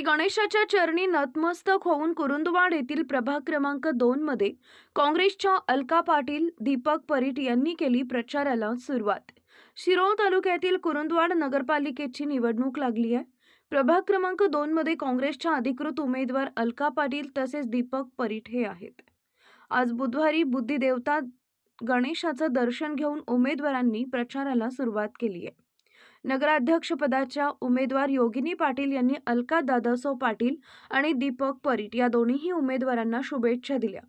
गणेशाच्या चरणी नतमस्तक होऊन कुरुंदवाड येथील प्रभाग क्रमांक दोन मध्ये काँग्रेसच्या अलका पाटील दीपक परीट यांनी केली प्रचाराला सुरुवात. शिरोळ तालुक्यातील कुरुंदवाड नगरपालिकेची निवडणूक लागली आहे. प्रभाग क्रमांक दोन मध्ये काँग्रेसच्या अधिकृत उमेदवार अलका पाटील तसेच दीपक परीट हे आहेत. आज बुधवारी बुद्धिदेवता गणेशाचं दर्शन घेऊन उमेदवारांनी प्रचाराला सुरुवात केली आहे. नगराध्यक्षपदाच्या उमेदवार योगिनी पाटील यांनी अलका दादासाव पाटील आणि दीपक परीट या दोन्हीही उमेदवारांना शुभेच्छा दिल्या.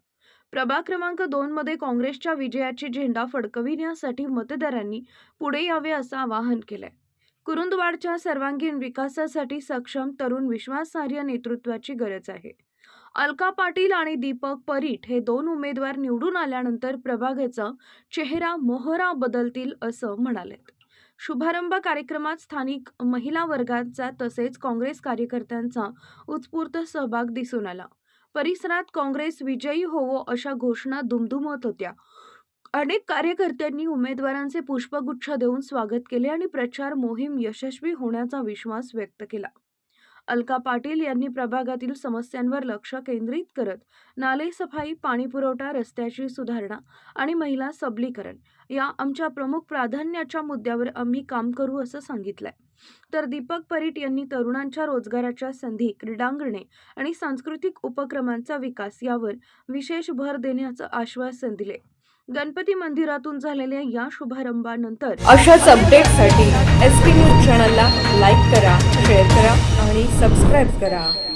प्रभाग क्रमांक दोनमध्ये काँग्रेसच्या विजयाची झेंडा फडकविण्यासाठी मतदारांनी पुढे यावे असं आवाहन केलंय. कुरुंदवाडच्या सर्वांगीण विकासासाठी सक्षम तरुण विश्वासार्ह नेतृत्वाची गरज आहे. अलका पाटील आणि दीपक परीट हे दोन उमेदवार निवडून आल्यानंतर प्रभागाचा चेहरा मोहरा बदलतील असं म्हणालेत. शुभारंभ कार्यक्रमात स्थानिक महिला वर्गाचा तसेच काँग्रेस कार्यकर्त्यांचा उत्स्फूर्त सहभाग दिसून आला. परिसरात काँग्रेस विजयी होवो अशा घोषणा दुमदुमत होत्या. अनेक कार्यकर्त्यांनी उमेदवारांचे पुष्पगुच्छ देऊन स्वागत केले आणि प्रचार मोहीम यशस्वी होण्याचा विश्वास व्यक्त केला. अलका पाटील यांनी प्रभागातील समस्यांवर लक्ष केंद्रित करत नाले सफाई पाणीपुरवठा रस्त्याची सुधारणा आणि महिला सबलीकरण या आमच्या प्रमुख प्राधान्याच्या मुद्द्यावर आम्ही काम करू असं सांगितलंय. तर दीपक परीट यांनी तरुणांच्या रोजगाराच्या संधी क्रीडांगणे आणि सांस्कृतिक उपक्रमांचा विकास यावर विशेष भर देण्याचं आश्वासन दिले. गणपती मंदिरातून झालेल्या या शुभारंभानंतर अशाच अपडेटसाठी एस पी न्यूज चॅनलला लाईक करा शेअर करा. आणि सबस्क्राईब करा.